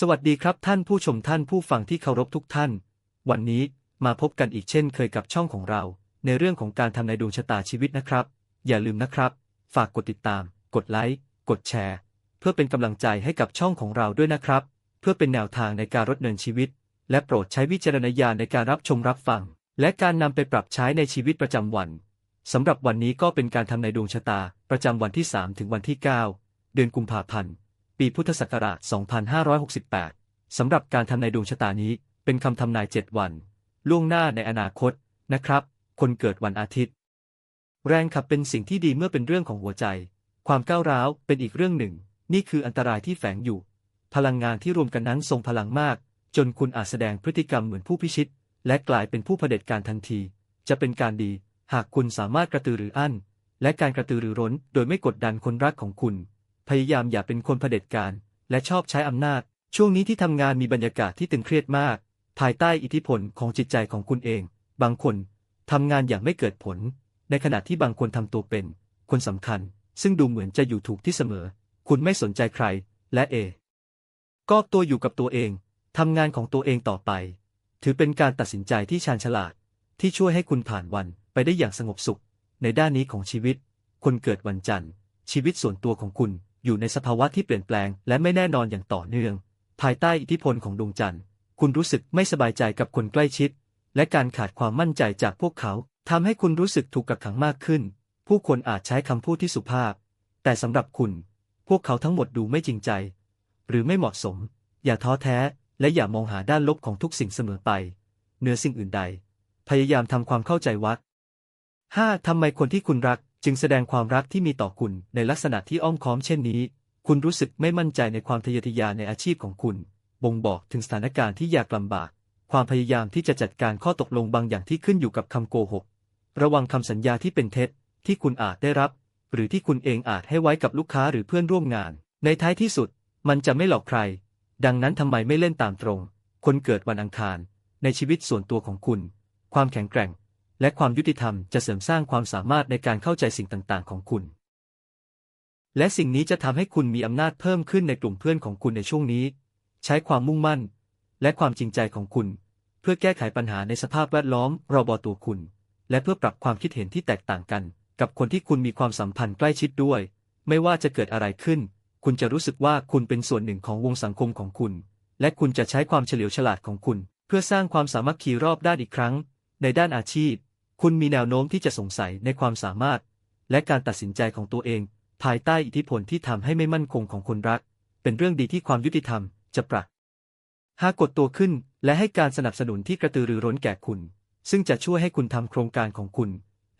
สวัสดีครับท่านผู้ชมท่านผู้ฟังที่เคารพทุกท่าน วันนี้มาพบกันอีกเช่นเคยกับช่องของเรา ในเรื่องของการทำนายดวงชะตาชีวิตนะครับ อย่าลืมนะครับ ฝากกดติดตาม กดไลค์กดแชร์ เพื่อเป็นกำลังใจให้กับช่องของเราด้วยนะครับ เพื่อเป็นแนวทางในการรดเนินชีวิต และโปรดใช้วิจารณญาณในการรับชมรับฟัง และการนำไปปรับใช้ในชีวิตประจำวันสำหรับวันนี้ก็เป็นการทำนายดวงชะตาประจำวันที่ 3 ถึงวันที่ 9 เดือนกุมภาพันธ์ ปีพุทธศักราช 2568 สำหรับการทำนายดวงชะตานี้ เป็นคำทำนาย 7 วัน ล่วงหน้าในอนาคตนะครับ คนเกิดวันอาทิตย์ แรงขับเป็นสิ่งที่ดีเมื่อเป็นเรื่องของหัวใจ ความก้าวร้าวเป็นอีกเรื่องหนึ่ง นี่คืออันตรายที่แฝงอยู่ พลังงานที่รวมกันนั้นทรงพลังมาก จนคุณอาจแสดงพฤติกรรมเหมือนผู้พิชิต และกลายเป็นผู้เผด็จการทันที จะเป็นการดี หากคุณสามารถกระตือรืออั้นและการกระตือรือร้น โดยไม่กดดันคนรักของคุณ พยายามอย่าเป็นคนเผด็จการ และชอบใช้อำนาจ ช่วงนี้ที่ทำงานมีบรรยากาศที่ตึงเครียดมาก ภายใต้อิทธิพลของจิตใจของคุณเอง บางคนทำงานอย่างไม่เกิดผล ในขณะที่บางคนทำตัวเป็น คนสำคัญ ซึ่งดูเหมือนจะอยู่ถูกที่เสมอ คุณไม่สนใจใคร และเอ ก็ตัวอยู่กับตัวเองทำงานของตัวเองต่อไป ถือเป็นการตัดสินใจที่ชาญฉลาด ที่ช่วยให้คุณผ่านวันไปได้อย่างสงบสุข ในด้านนี้ของชีวิต คนเกิดวันจันทร์ ชีวิตส่วนตัวของคุณ อยู่ในสภาวะที่เปลี่ยนแปลงและไม่แน่นอนอย่างต่อเนื่อง ภายใต้อิทธิพลของดวงจันทร์ คุณรู้สึกไม่สบายใจกับคนใกล้ชิด และการขาดความมั่นใจจากพวกเขาทำให้คุณรู้สึกถูกกักขังมากขึ้น ผู้คนอาจใช้คำพูดที่สุภาพ แต่สำหรับคุณ พวกเขาทั้งหมดดูไม่จริงใจ หรือไม่เหมาะสม อย่าท้อแท้ และอย่ามองหาด้านลบของทุกสิ่งเสมอไปเหนือสิ่งอื่นใด พยายามทำความเข้าใจวัด 5. ทำไมคนที่คุณรัก จึงแสดงความรักที่มีต่อคุณในลักษณะที่อ้อมค้อมเช่นนี้ คุณรู้สึกไม่มั่นใจในความทะเยอทะยานในอาชีพของคุณ บ่งบอกถึงสถานการณ์ที่ยากลำบาก ความพยายามที่จะจัดการข้อตกลงบางอย่างที่ขึ้นอยู่กับคำโกหก ระวังคำสัญญาที่เป็นเท็จ ที่คุณอาจได้รับ หรือที่คุณเองอาจให้ไว้กับลูกค้าหรือเพื่อนร่วมงาน ในท้ายที่สุด มันจะไม่หลอกใคร ดังนั้นทำไมไม่เล่นตามตรง คนเกิดวันอังคาร ในชีวิตส่วนตัวของคุณ ความแข็งแกร่ง และความยุติธรรมจะเสริมสร้างความสามารถในการเข้าใจสิ่งต่างๆ ของคุณ และสิ่งนี้จะทำให้คุณมีอำนาจเพิ่มขึ้นในกลุ่มเพื่อนของคุณในช่วงนี้ ใช้ความมุ่งมั่น และความจริงใจของคุณ เพื่อแก้ไขปัญหาในสภาพแวดล้อมรอบตัวคุณ และเพื่อปรับความคิดเห็นที่แตกต่างกัน กับคนที่คุณมีความสัมพันธ์ใกล้ชิดด้วย ไม่ว่าจะเกิดอะไรขึ้น คุณจะรู้สึกว่าคุณเป็นส่วนหนึ่งของวงสังคมของคุณ และคุณจะใช้ความเฉลียวฉลาดของคุณ เพื่อสร้างความสามัคคีรอบด้านอีกครั้ง ในด้านอาชีพ คุณมีแนวโน้มที่จะสงสัยในความสามารถ และการตัดสินใจของตัวเอง ภายใต้อิทธิพลที่ทำให้ไม่มั่นคงของคนรัก เป็นเรื่องดีที่ความยุติธรรมจะปรับหากกดตัวขึ้นและให้การสนับสนุนที่กระตือรือร้นแก่คุณ ซึ่งจะช่วยให้คุณทำโครงการของคุณ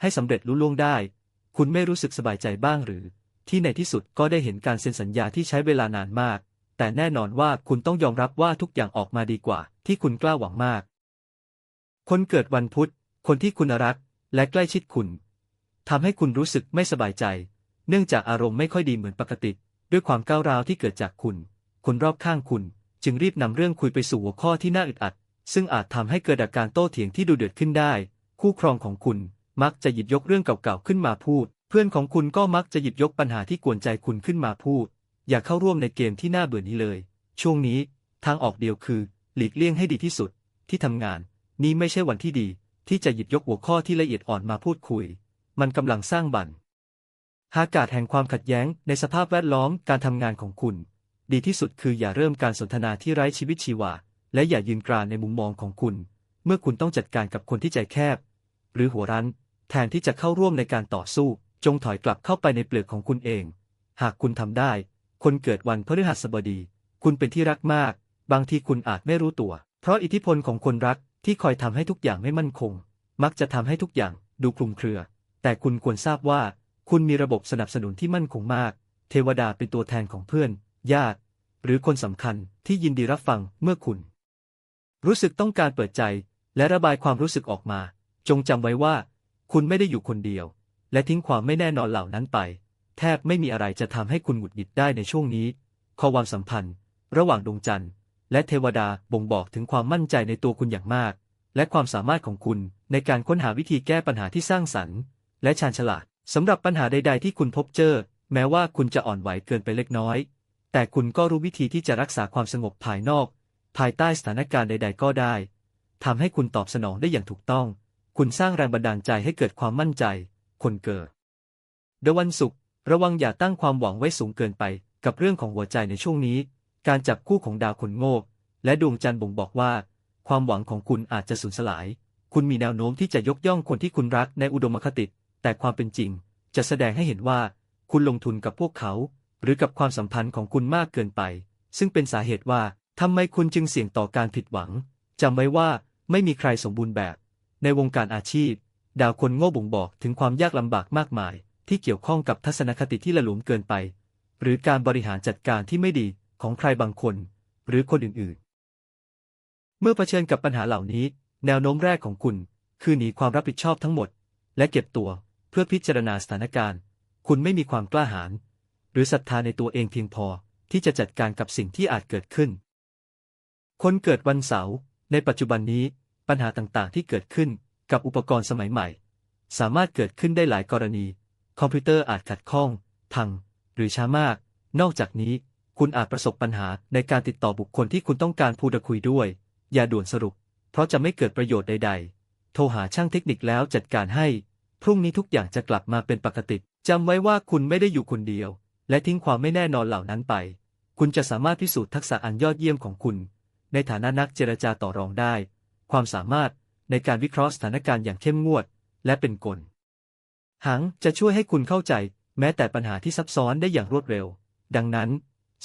ให้สำเร็จลุล่วงได้ คุณไม่รู้สึกสบายใจบ้างหรือ ที่ในที่สุดก็ได้เห็นการเซ็นสัญญาที่ใช้เวลานานมาก แต่แน่นอนว่าคุณต้องยอมรับว่าทุกอย่างออกมาดีกว่า ที่คุณกล้าหวังมาก คนเกิดวันพุธ คนที่คุณรักและใกล้ชิดคุณทำให้คุณรู้สึกไม่สบายใจ เนื่องจากอารมณ์ไม่ค่อยดีเหมือนปกติ ด้วยความก้าวร้าวที่เกิดจากคุณ คนรอบข้างคุณ จึงรีบนำเรื่องคุยไปสู่หัวข้อที่น่าอึดอัด ซึ่งอาจทำให้เกิดอาการโต้เถียงที่ดูเดือดขึ้นได้ คู่ครองของคุณมักจะหยิบยกเรื่องเก่าๆขึ้นมาพูด เพื่อนของคุณก็มักจะหยิบยกปัญหาที่กวนใจคุณขึ้นมาพูด อย่าเข้าร่วมในเกมที่น่าเบื่อนี้เลย ช่วงนี้ ทางออกเดียวคือ หลีกเลี่ยงให้ดีที่สุด ที่ทำงาน นี่ไม่ใช่วันที่ดี ที่จะหยิบยกหัวข้อที่ละเอียดอ่อนมาพูดคุย มันกำลังสร้างบันหากาศแห่งความขัดแย้งในสภาพแวดล้อมการทำงานของคุณ ดีที่สุดคืออย่าเริ่มการสนทนาที่ไร้ชีวิตชีวา และอย่ายืนกรานในมุมมองของคุณ เมื่อคุณต้องจัดการกับคนที่ใจแคบ หรือหัวรั้น แทนที่จะเข้าร่วมในการต่อสู้ จงถอยกลับเข้าไปในเปลือกของคุณเอง หากคุณทำได้ คนเกิดวันพฤหัสบดี คุณเป็นที่รักมาก บางทีคุณอาจไม่รู้ตัว เพราะอิทธิพลของคนรัก ที่คอยทำให้ทุกอย่างไม่มั่นคง มักจะทำให้ทุกอย่างดูคลุมเครือ แต่คุณควรทราบว่า คุณมีระบบสนับสนุนที่มั่นคงมาก เทวดาเป็นตัวแทนของเพื่อน ญาติ หรือคนสำคัญที่ยินดีรับฟังเมื่อคุณ รู้สึกต้องการเปิดใจ และระบายความรู้สึกออกมา จงจำไว้ว่า คุณไม่ได้อยู่คนเดียว และทิ้งความไม่แน่นอนเหล่านั้นไป แทบไม่มีอะไรจะทำให้คุณหงุดหงิดได้ในช่วงนี้ข้อความสัมพันธ์ ระหว่างดวงจันทร์ และเทวดาบ่งบอกถึงความมั่นใจในตัวคุณอย่างมาก และความสามารถของคุณในการค้นหาวิธีแก้ปัญหาที่สร้างสรรค์ และชาญฉลาดสำหรับปัญหาใด ๆ ที่คุณพบเจอ แม้ว่าคุณจะอ่อนไหวเกินไปเล็กน้อย แต่คุณก็รู้วิธีที่จะรักษาความสงบภายนอก ภายใต้สถานการณ์ใด ๆ ก็ได้ทำให้คุณตอบสนองได้อย่างถูกต้อง คุณสร้างแรงบันดาลใจให้เกิดความมั่นใจ คนเกิดเดวันศุกร์ระวังอย่าตั้งความหวังไว้สูงเกินไปกับเรื่องของหัวใจในช่วงนี้ การจับคู่ของดาวคนโง่และดวงจันทร์บ่งบอกว่า ความหวังของคุณอาจจะสูญสลาย คุณมีแนวโน้มที่จะยกย่องคนที่คุณรักในอุดมคติ แต่ความเป็นจริง จะแสดงให้เห็นว่า คุณลงทุนกับพวกเขา หรือกับความสัมพันธ์ของคุณมากเกินไป ซึ่งเป็นสาเหตุว่าทำไมคุณจึงเสี่ยงต่อการผิดหวังจำไว้ว่าไม่มีใครสมบูรณ์แบบ ในวงการอาชีพ ดาวคนโง่บ่งบอกถึงความยากลำบากมากมาย ที่เกี่ยวข้องกับทัศนคติที่ละหลวมเกินไป หรือการบริหารจัดการที่ไม่ดี ของใครบางคน หรือคนอื่นๆ เมื่อเผชิญกับปัญหาเหล่านี้ แนวโน้มแรกของคุณ คือหนีความรับผิดชอบทั้งหมด และเก็บตัวเพื่อพิจารณาสถานการณ์ คุณไม่มีความกล้าหาญหรือศรัทธาในตัวเองเพียงพอที่จะจัดการกับสิ่งที่อาจเกิดขึ้น คนเกิดวันเสาร์ในปัจจุบันนี้ปัญหาต่างๆ ที่เกิดขึ้นกับอุปกรณ์สมัยใหม่ สามารถเกิดขึ้นได้หลายกรณี คอมพิวเตอร์อาจขัดข้อง พัง หรือช้ามาก นอกจากนี้ คุณอาจประสบปัญหาในการติดต่อบุคคลที่คุณต้องการพูดคุยด้วย อย่าด่วนสรุป เพราะจะไม่เกิดประโยชน์ใด ๆ โทรหาช่างเทคนิคแล้วจัดการให้ พรุ่งนี้ทุกอย่างจะกลับมาเป็นปกติจำไว้ว่าคุณไม่ได้อยู่คนเดียว และทิ้งความไม่แน่นอนเหล่านั้นไป คุณจะสามารถพิสูจน์ทักษะอันยอดเยี่ยมของคุณ ในฐานะนักเจรจาต่อรองได้ ความสามารถในการวิเคราะห์สถานการณ์อย่างเข้มงวด และเป็นกล หังจะช่วยให้คุณเข้าใจ แม้แต่ปัญหาที่ซับซ้อนได้อย่างรวดเร็ว ดังนั้น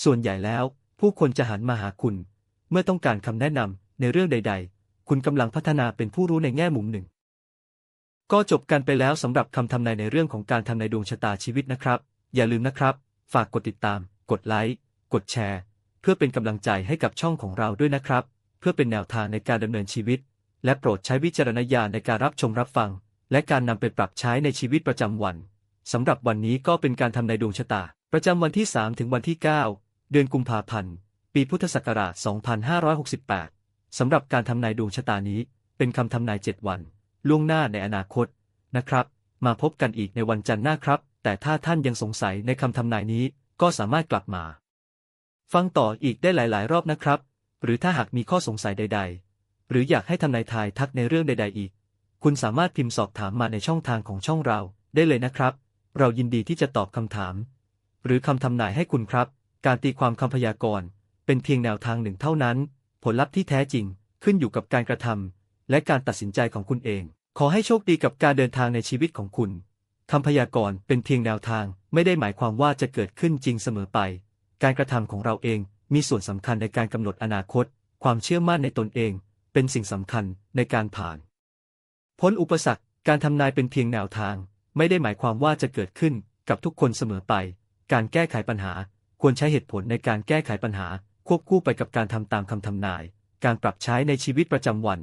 ส่วนใหญ่แล้ว ผู้คนจะหันมาหาคุณ เมื่อต้องการคำแนะนำในเรื่องใด ๆ คุณกำลังพัฒนาเป็นผู้รู้ในแง่มุมหนึ่ง ก็จบกันไปแล้วสำหรับคำทำนายในเรื่องของการทำนายดวงชะตาชีวิตนะครับ อย่าลืมนะครับ ฝากกดติดตาม กดไลค์ กดแชร์ เพื่อเป็นกำลังใจให้กับช่องของเราด้วยนะครับ เพื่อเป็นแนวทางในการดำเนินชีวิต และโปรดใช้วิจารณญาณในการรับชมรับฟัง และการนำไปปรับใช้ในชีวิตประจำวันสำหรับวันนี้ก็เป็นการทำนายดวงชะตา ประจำวันที่ 3 ถึงวันที่ 9 เดือนกุมภาพันธ์ ปีพุทธศักราช 2568 สำหรับการทำนายดวงชะตานี้ เป็นคำทำนาย 7 วัน ล่วงหน้าในอนาคต นะครับ มาพบกันอีกในวันจันทร์หน้าครับ แต่ถ้าท่านยังสงสัยในคำทำนายนี้ ก็สามารถกลับมา ฟังต่ออีกได้หลาย ๆ รอบนะครับ หรือถ้าหากมีข้อสงสัยใด ๆ หรืออยากให้ทำนายทายทักในเรื่องใด ๆ อีก คุณสามารถพิมพ์สอบถามมาในช่องทางของช่องเราได้เลยนะครับ เรายินดีที่จะตอบคำถาม หรือคำทำนายให้คุณครับ การตีความคำพยากรณ์เป็นเพียงแนวทางหนึ่งเท่านั้น ผลลัพธ์ที่แท้จริงขึ้นอยู่กับการกระทำและการตัดสินใจของคุณเอง ขอให้โชคดีกับการเดินทางในชีวิตของคุณคำพยากรณ์เป็นเพียงแนวทางไม่ได้หมายความว่าจะเกิดขึ้นจริงเสมอไป การกระทำของเราเองมีส่วนสำคัญในการกำหนดอนาคต ความเชื่อมั่นในตนเอง เป็นสิ่งสำคัญในการผ่านพ้นอุปสรรคการทำนายเป็นเพียงแนวทาง ไม่ได้หมายความว่าจะเกิดขึ้นกับทุกคนเสมอไป การแก้ไขปัญหา ควรใช้เหตุผลในการแก้ไขปัญหา ควบคู่ไปกับการทำตามคำทำนาย การปรับใช้ในชีวิตประจำวัน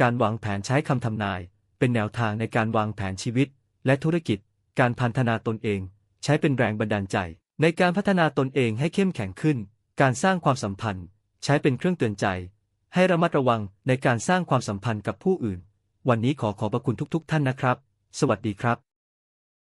การวางแผนใช้คำทำนาย เป็นแนวทางในการวางแผนชีวิต และธุรกิจ การพัฒนาตนเอง ใช้เป็นแรงบันดาลใจ ในการพัฒนาตนเองให้เข้มแข็งขึ้น การสร้างความสัมพันธ์ ใช้เป็นเครื่องเตือนใจ ให้ระมัดระวังในการสร้างความสัมพันธ์กับผู้อื่น วันนี้ขอขอบพระคุณทุก ๆ ท่านนะครับ สวัสดีครับ